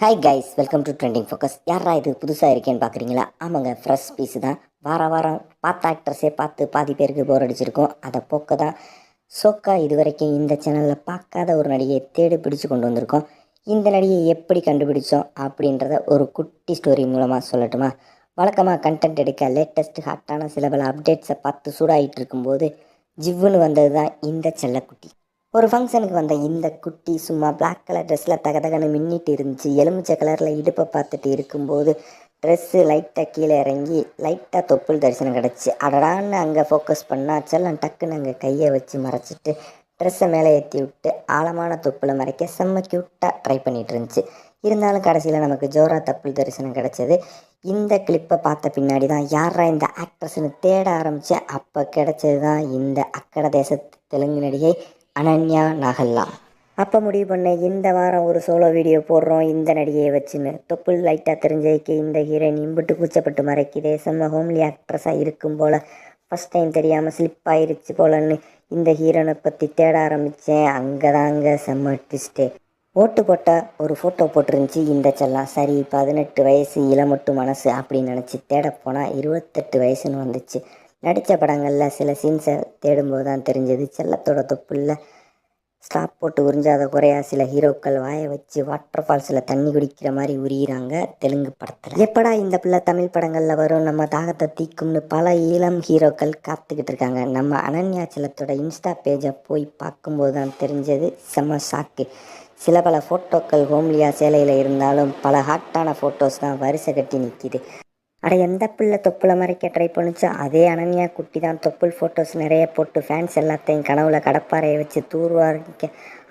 Hi guys welcome to trending focus யாரா இது? புதுசாக இருக்கேன்னு பார்க்குறீங்களா ஆமாங்க ஃப்ரெஷ் பீஸு தான். வார வாரம் பார்த்த ஆக்ட்ரஸே பார்த்து பாதி பேருக்கு போர் அடிச்சிருக்கோம். அதை போக்க தான் சோக்கா இது வரைக்கும் இந்த சேனலில் பார்க்காத ஒரு நடிகையை தேடி பிடிச்சு கொண்டு வந்திருக்கோம். இந்த நடிகையை எப்படி கண்டுபிடிச்சோம் அப்படின்றத ஒரு குட்டி ஸ்டோரி மூலமாக சொல்லட்டுமா? வழக்கமாக கண்டென்ட் எடுக்க லேட்டஸ்ட் ஹாட்டான சில பல அப்டேட்ஸை பார்த்து சூடாகிட்டு இருக்கும்போது ஜிவ்வுன்னு வந்தது தான் இந்த செல்லக்குட்டி. ஒரு ஃபங்க்ஷனுக்கு வந்த இந்த குட்டி சும்மா பிளாக் கலர் ட்ரெஸ்ஸில் தகதகன்னு மின்னிட்டு இருந்துச்சு. எலுமிச்சை கலரில் இடுப்பை பார்த்துட்டு இருக்கும்போது ட்ரெஸ்ஸு லைட்டாக கீழே இறங்கி லைட்டாக தொப்புள் தரிசனம் கிடச்சி. அடடான்னு அங்கே ஃபோக்கஸ் பண்ணாச்செல்லாம் டக்குன்னு அங்கே கையை வச்சு மறைச்சிட்டு ட்ரெஸ்ஸை மேலே ஏற்றி விட்டு ஆழமான தொப்புளை மறைக்க செம்ம க்யூட்டாக ட்ரை பண்ணிகிட்டு இருந்துச்சு. இருந்தாலும் கடைசியில் நமக்கு ஜோரா தப்புள் தரிசனம் கிடச்சது. இந்த கிளிப்பை பார்த்த பின்னாடி தான் யாரா இந்த ஆக்ட்ரஸ்னு தேட ஆரம்பித்தேன் அப்போ கிடச்சது தான் இந்த அக்கட தேசத்து தெலுங்கு நடிகை அனன்யா நகல்லா. அப்போ முடிவு பண்ணேன் இந்த வாரம் ஒரு சோலோ வீடியோ போடுறோம் இந்த நடிகையை வச்சுன்னு. தொப்புள் லைட்டாக தெரிஞ்சதுக்கு இந்த ஹீரோயின் இம்புட்டு கூச்சப்பட்டு மறைக்குதே. செம்ம ஹோம்லி ஆக்ட்ரஸாக இருக்கும் போல். ஃபஸ்ட் டைம் தெரியாமல் ஸ்லிப் ஆயிருச்சு போலன்னு இந்த ஹீரோனை பற்றி தேட ஆரம்பித்தேன் அங்கே தாங்க செம்ம ட்விஸ்ட்டு ஓட்டு போட்ட ஒரு ஃபோட்டோ போட்டிருந்துச்சு இந்த செல்லாம் சரி பதினெட்டு வயசு இளமட்டு மனசு அப்படின்னு நினச்சி தேட போனால் இருபத்தெட்டு வயசுன்னு வந்துச்சு. நடித்த படங்களில் சில சீன்ஸை தேடும்போது தான் தெரிஞ்சது. செல்லத்தோட தொப்புள்ள ஸ்டாப் போட்டு உறிஞ்சாத குறையா சில ஹீரோக்கள் வாயை வச்சு வாட்டர் ஃபால்ஸில் தண்ணி குடிக்கிற மாதிரி உரியிறாங்க தெலுங்கு படத்தில். எப்படா இந்த பிள்ளை தமிழ் படங்களில் வரும்? நம்ம தாகத்தை தீக்கும்னு பல இளம் ஹீரோக்கள் காத்துக்கிட்டு இருக்காங்க. நம்ம அனன்யா செல்லத்தோட இன்ஸ்டா பேஜை போய் பார்க்கும்போது தான் தெரிஞ்சது. செம்ம ஷாக்கு சில பல ஃபோட்டோக்கள் ஹோம்லியா சேலையில் இருந்தாலும் பல ஹாட்டான ஃபோட்டோஸ் தான் வரிசை கட்டி நிற்கிது அட எந்த பிள்ளை தொப்புளை மறைக்க ட்ரை பண்ணுச்சோ? அதே அனன்யா குட்டி தான். தொப்புள் ஃபோட்டோஸ் நிறைய போட்டு ஃபேன்ஸ் எல்லாத்தையும் கனவுல கடப்பாறையை வச்சு தூர்வாரிக்க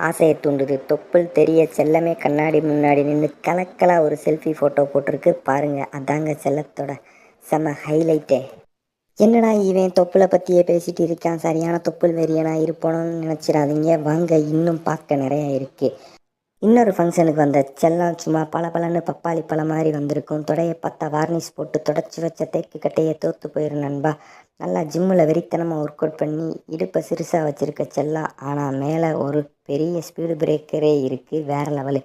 ஆசையை தூண்டுது. தொப்புள் தெரிய செல்லமே கண்ணாடி முன்னாடி நின்று கலக்கலாக ஒரு செல்ஃபி ஃபோட்டோ போட்டிருக்கு. பாருங்க அதாங்க செல்லத்தோட செம ஹைலைட்டே என்னடா இவன் தொப்புளை பற்றியே பேசிகிட்டு இருக்கான்? சரியான தொப்புள் வெறியனா இருப்போனோன்னு நினச்சிடாதீங்க. வாங்க இன்னும் பார்க்க நிறையா இருக்குது இன்னொரு ஃபங்க்ஷனுக்கு வந்த செல்லம் சும்மா பல பலன்னு பப்பாளி பழம் மாதிரி வந்திருக்கும். தொடையை பார்த்தா வார்னிஷ் போட்டு தொடச்சி வச்ச தேக்கு கட்டையை தோத்து போயிரும் நண்பா. நல்லா ஜிம்மில் வெறித்தனமாக ஒர்க் அவுட் பண்ணி இடுப்பை சிறுசாக வச்சுருக்க செல்லா ஆனால் மேலே ஒரு பெரிய ஸ்பீடு பிரேக்கரே இருக்குது வேறு லெவலு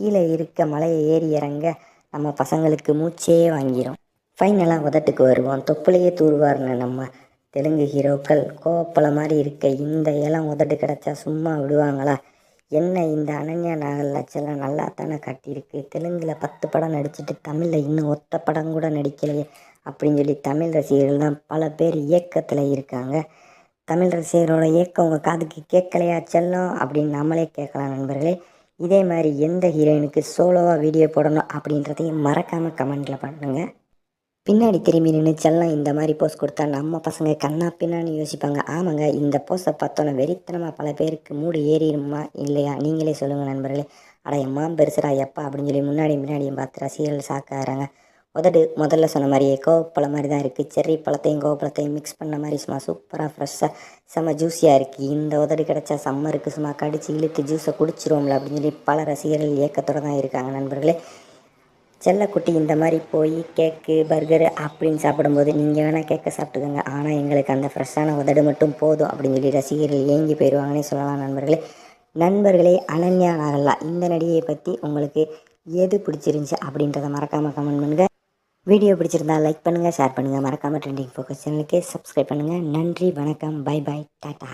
கீழே இருக்க மலையை ஏறி இறங்க நம்ம பசங்களுக்கு மூச்சே வாங்கிடும் ஃபைனலாக உதட்டுக்கு வருவோம். தொப்புலையே தூர்வார்னு நம்ம தெலுங்கு ஹீரோக்கள் கோவப்பழம் மாதிரி இருக்க இந்த இளம் உதட்டு கிடச்சா சும்மா விடுவாங்களா? என்ன இந்த அனன்யா நாகல் லட்சலம் நல்லா தானே கட்டியிருக்கு? தெலுங்கில் பத்து படம் நடிச்சுட்டு தமிழில் இன்னும் ஒத்த படம் கூட நடிக்கலையே அப்படின்னு சொல்லி தமிழ் ரசிகர்கள் தான் பல பேர் இயக்கத்தில் இருக்காங்க. தமிழ் ரசிகரோட இயக்கம் உங்கள் காதுக்கு கேட்கலையா செல்லும்? அப்படின்னு நம்மளே கேட்கலாம் நண்பர்களே. இதே மாதிரி எந்த ஹீரோயினுக்கு சோலோவாக வீடியோ போடணும் அப்படின்றதையும் மறக்காமல் கமெண்டில் பண்ணுங்கள் பின்னாடி திரும்பி நின்று செல்லம் இந்த மாதிரி போஸ் கொடுத்தா நம்ம பசங்க கண்ணா பின்னான்னு யோசிப்பாங்க. ஆமாங்க இந்த போஸை பார்த்தோன்னே வெறித்தனமாக பல பேருக்கு மூடு ஏறிடுமா இல்லையா? நீங்களே சொல்லுங்கள் நண்பர்களே. அட எம்மா பெருசுடா எப்பா அப்படின்னு சொல்லி முன்னாடி முன்னாடியும் பார்த்து ரசிகர்கள் சாக்காகிறாங்க. உதடு முதல்ல சொன்ன மாதிரியே கோவப்பழம் மாதிரி தான் இருக்குது செர்ரி பழத்தையும் கோவப்பழத்தையும் மிக்ஸ் பண்ண மாதிரி சும்மா சூப்பராக ஃப்ரெஷ்ஷாக செம்ம ஜூஸியாக இருக்குது இந்த உதடு கிடச்சா சம்மருக்கு சும்மா கடிச்சு இழுத்து ஜூஸை குடிச்சிருவோம்ல அப்படின்னு சொல்லி பல ரசிகர்கள் இயக்கத்தோடு தான் இருக்காங்க நண்பர்களே. செல்லக்குட்டி இந்த மாதிரி போய் கேக்கு பர்கரு அப்படின்னு சாப்பிடும்போது நீங்கள் வேணால் கேக்கை சாப்பிட்டுக்கோங்க. ஆனால் எங்களுக்கு அந்த ஃப்ரெஷ்ஷான உதடு மட்டும் போதும் அப்படின்னு சொல்லி ரசிகர்கள் ஏங்கி போயிடுவாங்கன்னே சொல்லலாம் நண்பர்களே. நண்பர்களே அனன்யா நாகல்லா இந்த நடிகையை பற்றி உங்களுக்கு எது பிடிச்சிருந்துச்சி அப்படின்றத மறக்காமல் கமெண்ட் பண்ணுங்கள் வீடியோ பிடிச்சிருந்தா லைக் பண்ணுங்கள் ஷேர் பண்ணுங்கள் மறக்காமல் ட்ரெண்டிங் ஃபோக்கஸ் சேனலுக்கு சப்ஸ்கிரைப் பண்ணுங்கள் நன்றி வணக்கம் பை பை டாட்டா